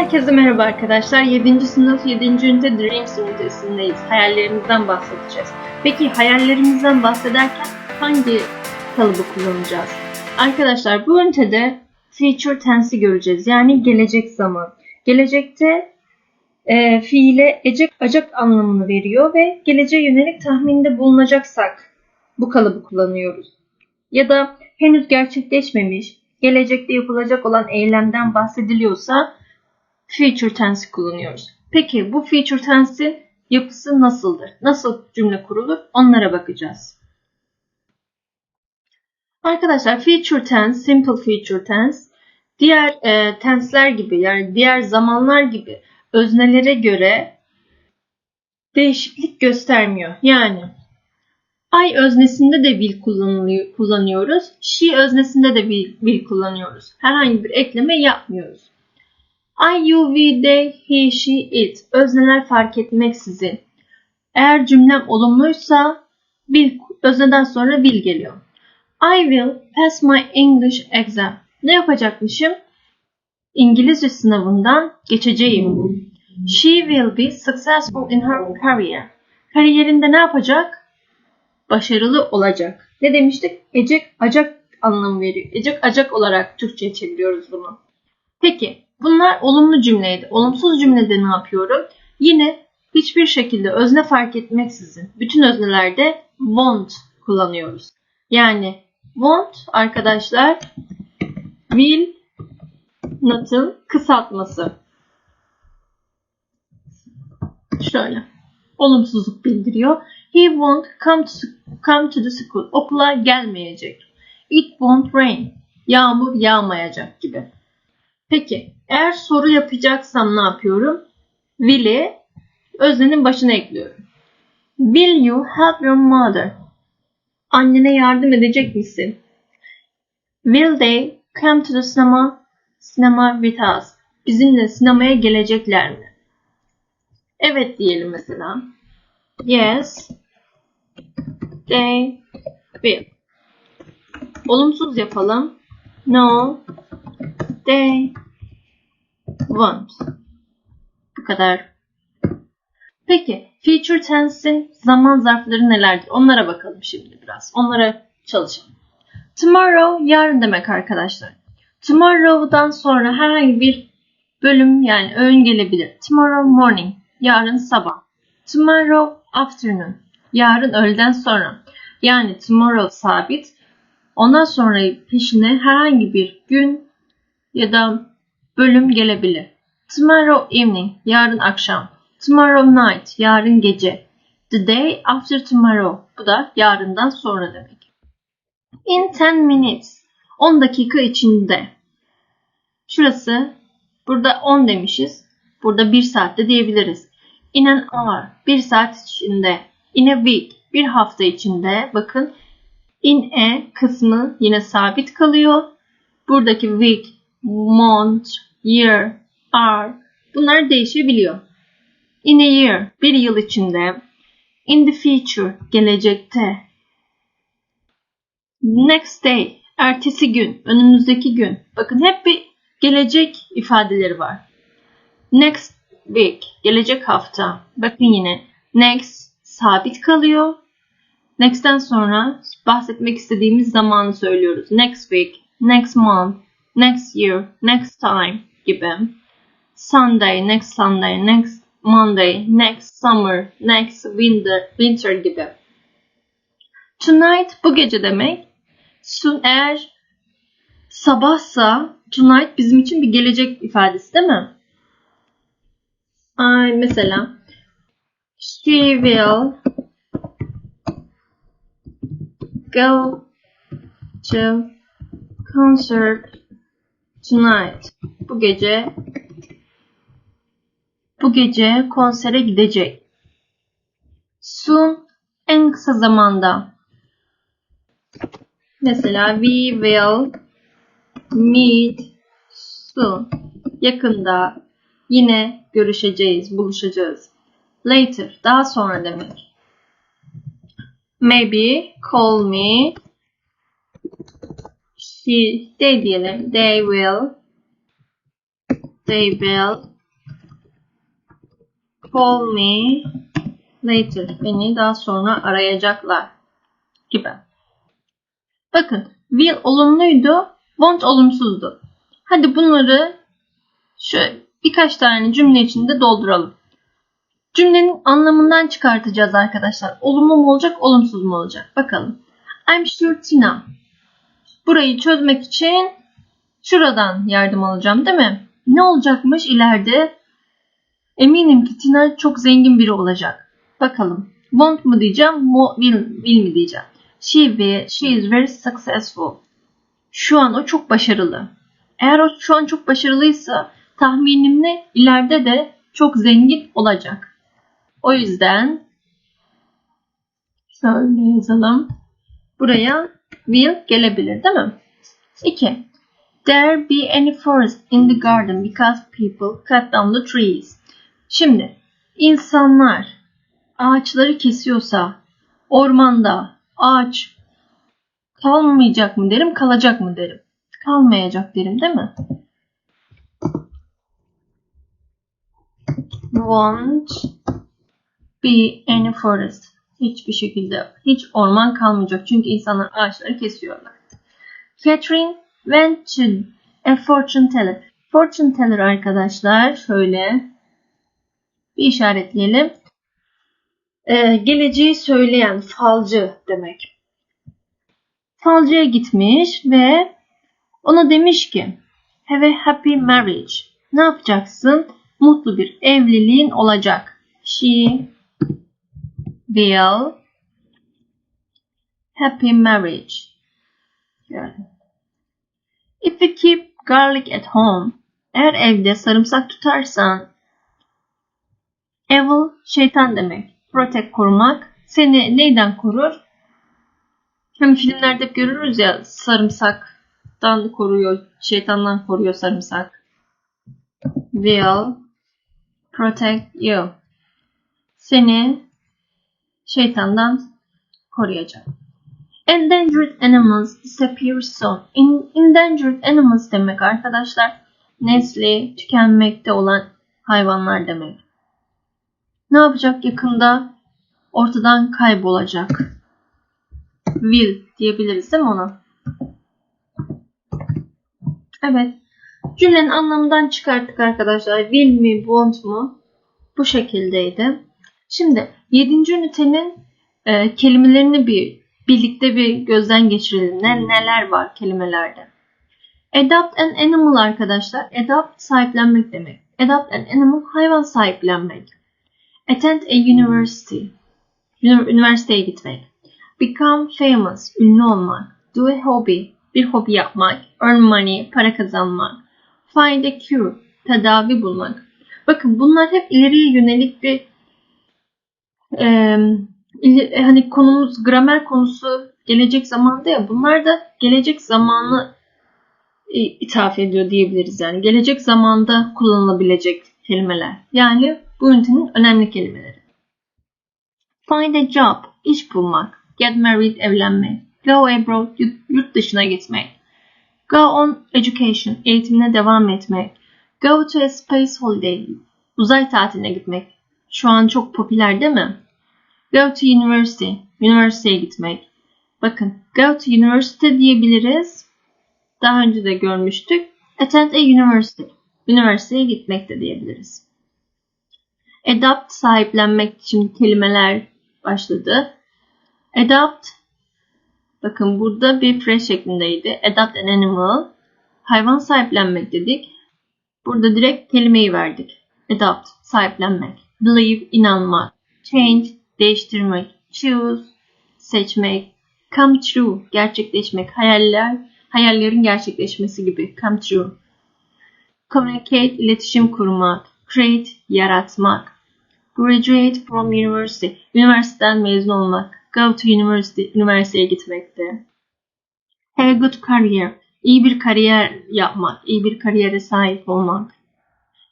Herkese merhaba arkadaşlar. 7. sınıf 7. ünite Dreams ünitesindeyiz. Hayallerimizden bahsedeceğiz. Peki hayallerimizden bahsederken hangi kalıbı kullanacağız? Arkadaşlar bu ünitede future tense'i göreceğiz. Yani gelecek zaman. Gelecekte e, fiile ecek acak anlamını veriyor ve geleceğe yönelik tahminde bulunacaksak bu kalıbı kullanıyoruz. Ya da henüz gerçekleşmemiş, gelecekte yapılacak olan eylemden bahsediliyorsa future tense kullanıyoruz. Peki bu future tense'in yapısı nasıldır? Nasıl cümle kurulur? Onlara bakacağız. Arkadaşlar future tense, simple future tense diğer e, tense'ler gibi yani diğer zamanlar gibi öznelere göre değişiklik göstermiyor. Yani I öznesinde de will kullanıyoruz. She öznesinde de will kullanıyoruz. Herhangi bir ekleme yapmıyoruz. I, you, we, they, he, she, it. Özneler fark etmeksizin. Eğer cümlem olumluysa will, özneden sonra will geliyor. I will pass my English exam. Ne yapacakmışım? İngilizce sınavından geçeceğim. She will be successful in her career. Kariyerinde ne yapacak? Başarılı olacak. Ne demiştik? Ecek, acak anlamı veriyor. Ecek, acak olarak Türkçe'ye çeviriyoruz bunu. Peki, bunlar olumlu cümleydi. Olumsuz cümlede ne yapıyorum? Yine hiçbir şekilde özne fark etmeksizin bütün öznelerde won't kullanıyoruz. Yani won't arkadaşlar will not'ın kısaltması. Şöyle. Olumsuzluk bildiriyor. He won't come to, come to the school. Okula gelmeyecek. It won't rain. Yağmur yağmayacak gibi. Peki eğer soru yapacaksam ne yapıyorum? Will'i öznenin başına ekliyorum. Will you help your mother? Annene yardım edecek misin? Will they come to the cinema, cinema with us? Bizimle sinemaya gelecekler mi? Evet diyelim mesela. Yes, they will. Olumsuz yapalım. No, they won't. Bu kadar. Peki, future tense'in zaman zarfları nelerdir? Onlara bakalım şimdi biraz. Onlara çalışalım. Tomorrow yarın demek arkadaşlar. Tomorrow'dan sonra herhangi bir bölüm yani öğün gelebilir. Tomorrow morning, yarın sabah. Tomorrow afternoon, yarın öğleden sonra. Yani tomorrow sabit. Ondan sonra peşine herhangi bir gün ya da bölüm gelebilir. Tomorrow evening, yarın akşam. Tomorrow night, yarın gece. The day after tomorrow, bu da yarından sonra demek. In 10 minutes, 10 dakika içinde. Şurası, burada 10 demişiz. Burada 1 saatte diyebiliriz. In an hour, 1 saat içinde. In a week, bir hafta içinde. Bakın, in a kısmı yine sabit kalıyor. Buradaki week, month, year, hour bunlar değişebiliyor. In a year, bir yıl içinde. In the future, gelecekte. Next day, ertesi gün, önümüzdeki gün. Bakın hep bir gelecek ifadeleri var. Next week, gelecek hafta. Bakın yine next sabit kalıyor. Next'ten sonra bahsetmek istediğimiz zamanı söylüyoruz. Next week, next month, next year, next time gibi. Sunday, next Sunday, next Monday, next summer, next winter, winter gibi. Tonight bu gece demek. Soon eğer sabahsa tonight bizim için bir gelecek ifadesi değil mi? Ay mesela she will go to concert tonight. Bu gece bu gece konsere gidecek. Soon en kısa zamanda. Mesela we will meet soon. Yakında yine görüşeceğiz, buluşacağız. Later, daha sonra demek. Maybe call me. She, they diyelim. They will. They will call me later. Beni daha sonra arayacaklar gibi. Bakın will olumluydu, want olumsuzdu. Hadi bunları şöyle birkaç tane cümle içinde dolduralım. Cümlenin anlamından çıkartacağız arkadaşlar. Olumlu mu olacak, olumsuz mu olacak? Bakalım. I'm sure Tina. Burayı çözmek için şuradan yardım alacağım değil mi? Ne olacakmış ileride? Eminim ki Tina çok zengin biri olacak. Bakalım. Want mu diyeceğim, mo, will, will mi diyeceğim. She, will, she is very successful. Şu an o çok başarılı. Eğer o şu an çok başarılıysa tahminim ne? İleride de çok zengin olacak. O yüzden şöyle yazalım. Buraya will gelebilir değil mi? 2. There be any forest in the garden because people cut down the trees. Şimdi insanlar ağaçları kesiyorsa ormanda ağaç kalmayacak mı derim, kalacak mı derim. Kalmayacak derim değil mi? Won't be any forest. Hiçbir şekilde hiç orman kalmayacak. Çünkü insanlar ağaçları kesiyorlar. Catherine went to a fortune teller. Fortune teller arkadaşlar şöyle bir işaretleyelim. Ee, geleceği söyleyen falcı demek. Falcıya gitmiş ve ona demiş ki have a happy marriage. Ne yapacaksın? Mutlu bir evliliğin olacak. She will happy marriage. If you keep garlic at home, eğer evde sarımsak tutarsan, evil şeytan demek. Protect korumak. Seni neyden korur? Hem filmlerde hep görürüz ya sarımsaktan koruyor, şeytandan koruyor sarımsak. Will protect you. Seni şeytandan koruyacak. Endangered animals disappear soon. In, endangered animals demek arkadaşlar. Nesli tükenmekte olan hayvanlar demek. Ne yapacak yakında? Ortadan kaybolacak. Will diyebiliriz değil mi ona? Evet. Cümlenin anlamından çıkarttık arkadaşlar. Will mi, want mu? Bu şekildeydi. Şimdi 7. ünitenin e, kelimelerini bir birlikte bir gözden geçirelim. Ne, neler var kelimelerde? Adopt an animal arkadaşlar. Adopt sahiplenmek demek. Adopt an animal hayvan sahiplenmek. Attend a university. Üniversiteye gitmek. Become famous. Ünlü olmak. Do a hobby. Bir hobi yapmak. Earn money. Para kazanmak. Find a cure. Tedavi bulmak. Bakın bunlar hep ileriye yönelik bir e, hani konumuz gramer konusu gelecek zamanda ya bunlar da gelecek zamanı e, ithaf ediyor diyebiliriz yani. Gelecek zamanda kullanılabilecek kelimeler. Yani bu ünitenin önemli kelimeleri. Find a job, iş bulmak. Get married, evlenmek. Go abroad, yurt dışına gitmek. Go on education, eğitimine devam etmek. Go to a space holiday, uzay tatiline gitmek. Şu an çok popüler değil mi? Go to university, üniversiteye gitmek. Bakın, go to university diyebiliriz. Daha önce de görmüştük. Attend a university, üniversiteye gitmek de diyebiliriz. Adopt, sahiplenmek için kelimeler başladı. Adopt, bakın burada bir phrase şeklindeydi. Adopt an animal, hayvan sahiplenmek dedik. Burada direkt kelimeyi verdik. Adopt, sahiplenmek. Believe, inanmak. Change, değiştirmek. Choose, seçmek. Come true, gerçekleşmek. Hayaller, hayallerin gerçekleşmesi gibi. Come true. Communicate, iletişim kurmak. Create, yaratmak. Graduate from university, üniversiteden mezun olmak. Go to university, üniversiteye gitmekte. Have a good career, iyi bir kariyer yapmak, iyi bir kariyere sahip olmak.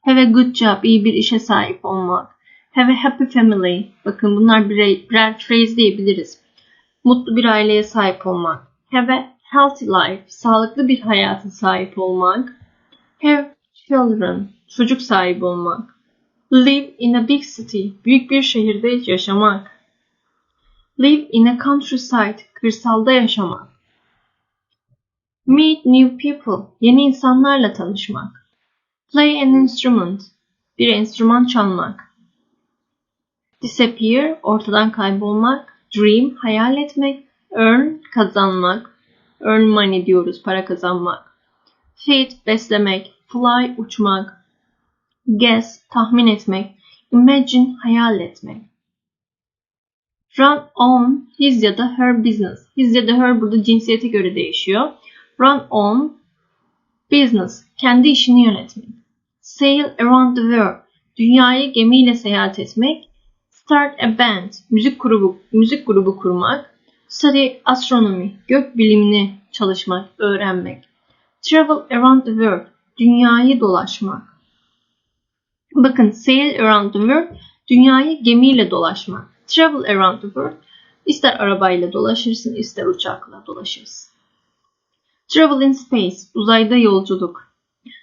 Have a good job, iyi bir işe sahip olmak. Have a happy family, bakın bunlar birer, birer phrase diyebiliriz. Mutlu bir aileye sahip olmak. Have a healthy life, sağlıklı bir hayata sahip olmak. Have children, çocuk sahibi olmak. Live in a big city. Büyük bir şehirde yaşamak. Live in a countryside. Kırsalda yaşamak. Meet new people. Yeni insanlarla tanışmak. Play an instrument. Bir enstrüman çalmak. Disappear. Ortadan kaybolmak. Dream. Hayal etmek. Earn. Kazanmak. Earn money diyoruz. Para kazanmak. Feed. Beslemek. Fly. Uçmak. Guess. Tahmin etmek. Imagine. Hayal etmek. Run on his ya da her business. His ya da her burada cinsiyete göre değişiyor. Run on business. Kendi işini yönetmek. Sail around the world. Dünyayı gemiyle seyahat etmek. Start a band. Müzik grubu, müzik grubu kurmak. Study astronomy. Gök bilimini çalışmak, öğrenmek. Travel around the world. Dünyayı dolaşmak. Bakın sail around the world. Dünyayı gemiyle dolaşmak. Travel around the world. İster arabayla dolaşırsın, ister uçakla dolaşırsın. Travel in space, uzayda yolculuk.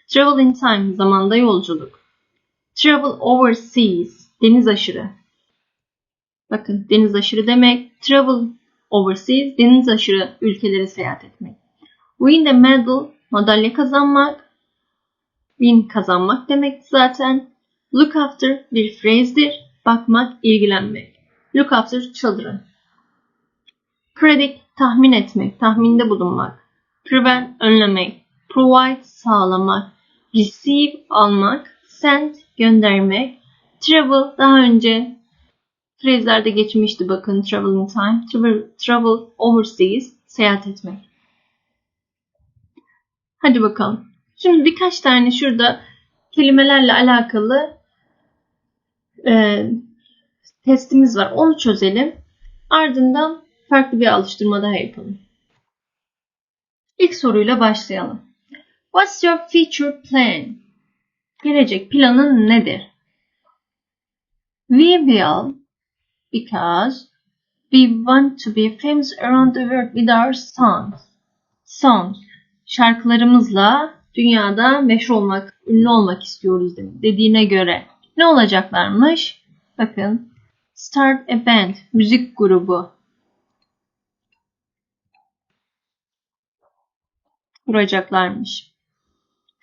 Travel in time, zamanda yolculuk. Travel overseas, deniz aşırı. Bakın deniz aşırı demek. Travel overseas, deniz aşırı ülkelere seyahat etmek. Win the medal, madalya kazanmak. Win kazanmak demek zaten. Look after bir phrase'dir. Bakmak, ilgilenmek. Look after children. Predict, tahmin etmek, tahminde bulunmak. Prevent, önlemek. Provide, sağlamak. Receive, almak. Send, göndermek. Travel, daha önce phrase'lerde geçmişti bakın. Travel in time. Travel, travel overseas, seyahat etmek. Hadi bakalım. Şimdi birkaç tane şurada kelimelerle alakalı e, testimiz var. Onu çözelim. Ardından farklı bir alıştırma daha yapalım. İlk soruyla başlayalım. What's your future plan? Gelecek planın nedir? We will because we want to be famous around the world with our songs. Songs. Şarkılarımızla dünyada meşhur olmak, ünlü olmak istiyoruz dediğine göre ne olacaklarmış? Bakın. Start a band. Müzik grubu. Kuracaklarmış.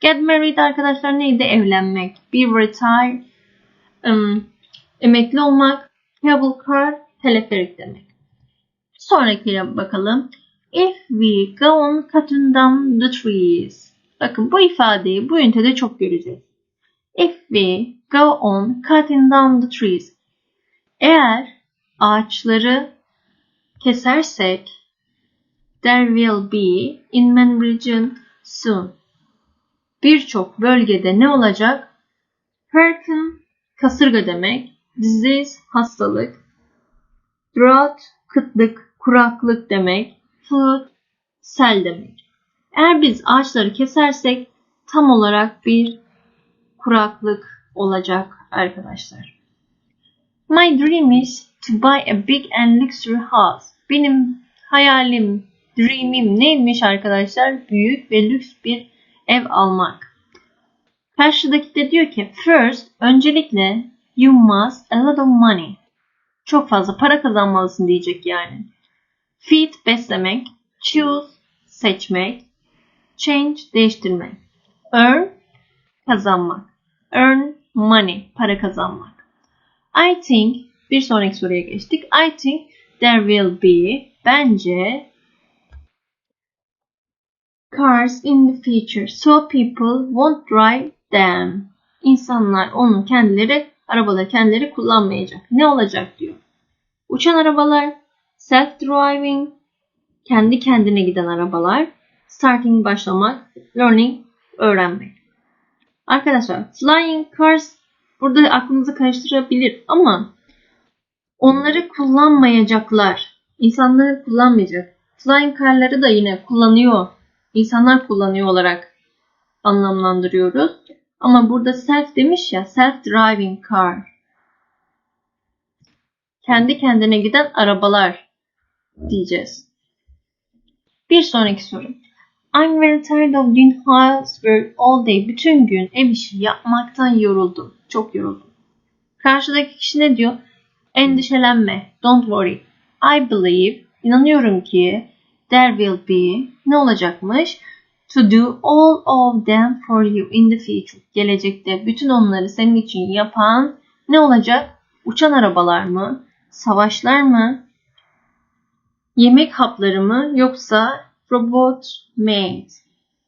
Get married arkadaşlar neydi? Evlenmek. Be retire. Um, emekli olmak. Cable car. Teleferik demek. Sonrakine bakalım. If we go on cutting down the trees. Bakın bu ifadeyi bu ünitede çok göreceğiz. If we go on cutting down the trees. Eğer ağaçları kesersek there will be in many region soon. Birçok bölgede ne olacak? Hurricane kasırga demek. Disease hastalık. Drought kıtlık, kuraklık demek. Flood sel demek. Eğer biz ağaçları kesersek tam olarak bir kuraklık olacak arkadaşlar. My dream is to buy a big and luxury house. Benim hayalim, dream'im neymiş arkadaşlar? Büyük ve lüks bir ev almak. Karşıdaki de diyor ki first öncelikle you must a lot of money. Çok fazla para kazanmalısın diyecek yani. Feed beslemek, choose seçmek, change değiştirmek, earn kazanmak, earn money para kazanmak. I think bir sonraki soruya geçtik. I think there will be bence cars in the future so people won't drive them. İnsanlar onu kendileri arabaları kendileri kullanmayacak. Ne olacak diyor. Uçan arabalar, self-driving, kendi kendine giden arabalar, starting başlamak, learning öğrenmek. Arkadaşlar flying cars burada aklınızı karıştırabilir ama onları kullanmayacaklar. İnsanları kullanmayacak. Flying car'ları da yine kullanıyor. İnsanlar kullanıyor olarak anlamlandırıyoruz. Ama burada self demiş ya self driving car. Kendi kendine giden arabalar diyeceğiz. Bir sonraki soru. I'm very tired of doing housework all day. Bütün gün ev işi yapmaktan yoruldum. Çok yoruldum. Karşıdaki kişi ne diyor? Endişelenme. Don't worry. I believe. inanıyorum ki there will be ne olacakmış? To do all of them for you in the future. Gelecekte bütün onları senin için yapan ne olacak? Uçan arabalar mı? Savaşlar mı? Yemek hapları mı? Yoksa robot made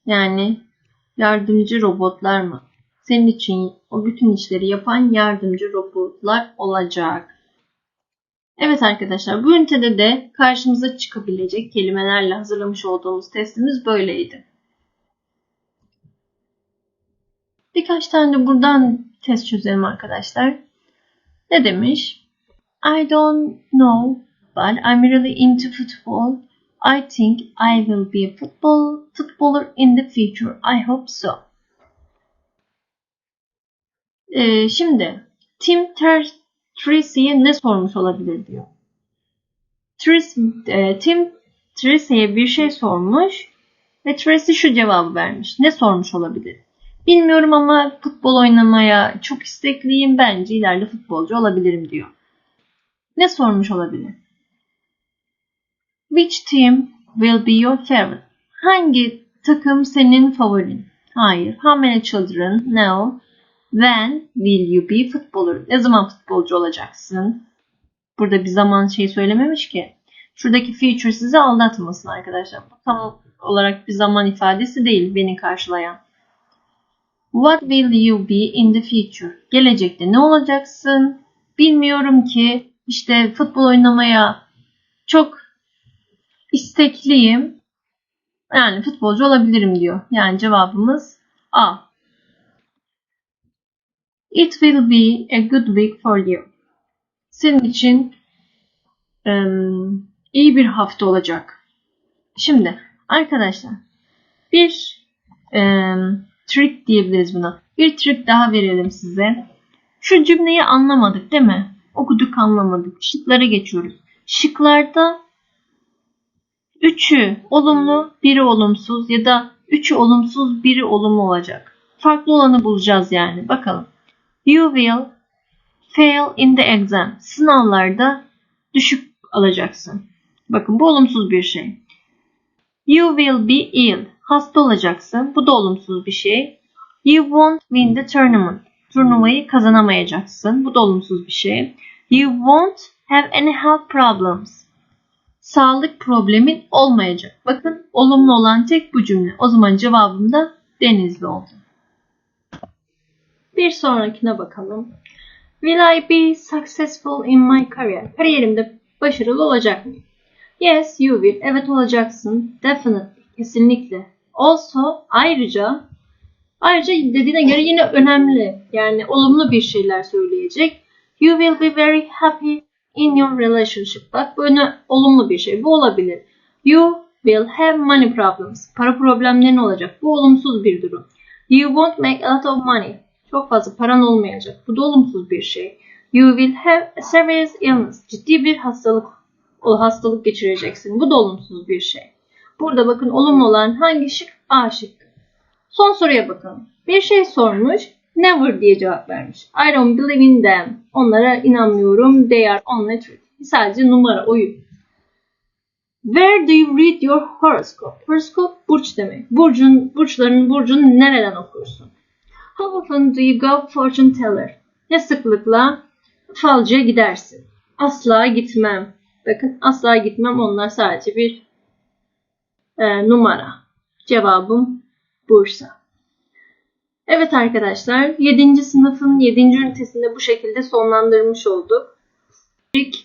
yani yardımcı robotlar mı? Senin için o bütün işleri yapan yardımcı robotlar olacak. Evet arkadaşlar bu ünitede de karşımıza çıkabilecek kelimelerle hazırlamış olduğumuz testimiz böyleydi. Birkaç tane de buradan test çözelim arkadaşlar. Ne demiş? I don't know but I'm really into football. I think I will be a football footballer in the future. I hope so. Ee, şimdi Tim Tracy'ye ne sormuş olabilir diyor. Tracy, e, Tim Tracy'ye bir şey sormuş ve Tracy şu cevabı vermiş. Ne sormuş olabilir? Bilmiyorum ama futbol oynamaya çok istekliyim. Bence ileride futbolcu olabilirim diyor. Ne sormuş olabilir? Which team will be your favorite? Hangi takım senin favorin? Hayır. How many children? No. When will you be footballer? Ne zaman futbolcu olacaksın? Burada bir zaman şey söylememiş ki. Şuradaki future sizi aldatmasın arkadaşlar. Bu tam olarak bir zaman ifadesi değil beni karşılayan. What will you be in the future? Gelecekte ne olacaksın? Bilmiyorum ki. İşte futbol oynamaya çok istekliyim. Yani futbolcu olabilirim diyor. Yani cevabımız A. It will be a good week for you. Senin için um, iyi bir hafta olacak. Şimdi arkadaşlar bir um, trick diyebiliriz buna. Bir trick daha verelim size. Şu cümleyi anlamadık değil mi? Okuduk anlamadık. Şıklara geçiyoruz. Şıklarda üçü olumlu, biri olumsuz ya da üçü olumsuz, biri olumlu olacak. Farklı olanı bulacağız yani. Bakalım. You will fail in the exam. Sınavlarda düşük alacaksın. Bakın bu olumsuz bir şey. You will be ill. Hasta olacaksın. Bu da olumsuz bir şey. You won't win the tournament. Turnuvayı kazanamayacaksın. Bu da olumsuz bir şey. You won't have any health problems. Sağlık problemin olmayacak. Bakın olumlu olan tek bu cümle. O zaman cevabım da denizli oldu. Bir sonrakine bakalım. Will I be successful in my career? Kariyerimde başarılı olacak mıyım? Yes, you will. Evet olacaksın. Definitely. Kesinlikle. Also, ayrıca ayrıca dediğine göre yine önemli. Yani olumlu bir şeyler söyleyecek. You will be very happy in your relationship. Bak bu öne, olumlu bir şey. Bu olabilir. You will have money problems. Para problemlerin olacak. Bu olumsuz bir durum. You won't make a lot of money. Çok fazla paran olmayacak. Bu da olumsuz bir şey. You will have a serious illness. Ciddi bir hastalık o hastalık geçireceksin. Bu da olumsuz bir şey. Burada bakın olumlu olan hangi şık? A şıkkı. Son soruya bakalım. Bir şey sormuş. Never diye cevap vermiş. I don't believe in them. Onlara inanmıyorum. They are only truth. Sadece numara, oyun. Where do you read your horoscope? Horoscope burç demek. Burcun, burçların burcunu nereden okursun? How often do you go fortune teller? Ne sıklıkla falcıya gidersin? Asla gitmem. Bakın asla gitmem. Onlar sadece bir e, numara. Cevabım Bursa. Evet arkadaşlar 7. sınıfın 7. ünitesinde bu şekilde sonlandırmış olduk. İlk